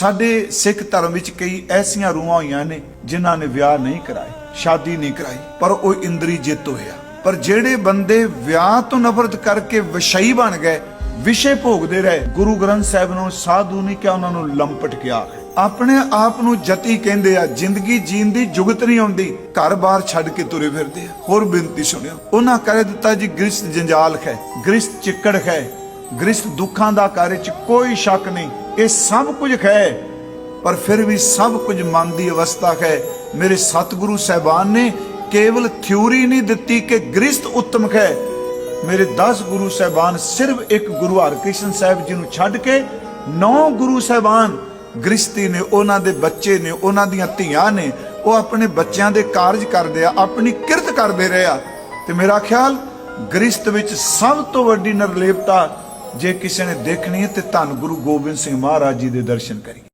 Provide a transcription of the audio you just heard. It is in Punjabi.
ਸਾਡੇ ਸਿੱਖ ਧਰਮ ਵਿੱਚ ਕਈ ਐਸੀਆਂ ਰੂਹਾਂ ਹੋਈਆਂ ਨੇ ਜਿਨ੍ਹਾਂ ਨੇ ਵਿਆਹ ਨਹੀਂ ਕਰਾਏ, ਸ਼ਾਦੀ ਨਹੀਂ ਕਰਾਈ, ਪਰ ਉਹ ਇੰਦਰੀ ਜਿੱਤ ਹੋਇਆ। ਪਰ ਜਿਹੜੇ ਬੰਦੇ ਵਿਆਹ ਤੋਂ ਨਫ਼ਰਤ ਕਰਕੇ ਵਿਸ਼ਈ ਬਣ ਗਏ, ਵਿਸ਼ੇ ਭੋਗਦੇ ਰਹੇ, ਗੁਰੂ ਗ੍ਰੰਥ ਸਾਹਿਬ ਨੂੰ ਸਾਧੂ ਨਹੀਂ ਕਿਹਾ, ਉਹਨਾਂ ਨੂੰ ਲੰਪਟ ਕਿਹਾ ਆਪਣੇ ਆਪ ਨੂੰ ਜਤੀ ਕਹਿੰਦੇ ਆ, ਜ਼ਿੰਦਗੀ ਜੀਣ ਦੀ ਜੁਗਤ ਨਹੀਂ ਆਉਂਦੀ ਘਰ-ਬਾਰ ਛੱਡ ਕੇ ਤੁਰੇ ਫਿਰਦੇ ਆ। ਹੋਰ ਬੇਨਤੀ ਸੁਣਿਓ, ਉਹਨਾਂ ਕਹਿ ਦਿੱਤਾ ਜੀ, ਗ੍ਰਿਸ਼ਤ ਜੰਜਾਲ ਹੈ ਗ੍ਰਿਸ਼ਤ ਚਿੱਕੜ ਹੈ ਗ੍ਰਿਸ਼ਤ ਦੁੱਖਾਂ ਦਾ ਕਾਰਜ ਕੋਈ ਸ਼ੱਕ ਨਹੀਂ। ਇਹ ਸਭ ਕੁਝ ਹੈ, ਪਰ ਫਿਰ ਵੀ ਸਭ ਕੁਝ ਮਨ ਦੀ ਅਵਸਥਾ ਹੈ। ਮੇਰੇ ਸਤਿਗੁਰੂ ਸਹਿਬਾਨ ਨੇ ਕੇਵਲ ਥਿਊਰੀ ਨਹੀਂ ਦਿੱਤੀ ਕਿ ਗ੍ਰਿਸ਼ਤ ਉੱਤਮ ਹੈ। ਮੇਰੇ 10 ਗੁਰੂ ਸਹਿਬਾਨ ਸਿਰਫ ਇੱਕ ਗੁਰੂ ਹਰਕ੍ਰਿਸ਼ਨ ਸਾਹਿਬ ਜੀ ਨੂੰ ਛੱਡ ਕੇ 9 ਗੁਰੂ ਸਹਿਬਾਨ ਗ੍ਰਿਸ਼ਤੀ ਨੇ, ਉਹਨਾਂ ਦੇ ਬੱਚੇ ਨੇ, ਉਹਨਾਂ ਦੀਆਂ ਧੀਆਂ ਨੇ, ਉਹ ਆਪਣੇ ਬੱਚਿਆਂ ਦੇ ਕਾਰਜ ਕਰਦੇ ਆ, ਆਪਣੀ ਕਿਰਤ ਕਰਦੇ ਰਹੇ ਆ। ਤੇ ਮੇਰਾ ਖਿਆਲ, ਗ੍ਰਿਸ਼ਤ ਵਿੱਚ ਸਭ ਤੋਂ ਵੱਡੀ ਨਿਰਲੇਪਤਾ ਜੇ ਕਿਸੇ ਨੇ ਦੇਖਣੀ ਹੈ ਤੇ ਧੰਨ ਗੁਰੂ ਗੋਬਿੰਦ ਸਿੰਘ ਮਹਾਰਾਜ ਜੀ ਦੇ ਦਰਸ਼ਨ ਕਰੀਏ।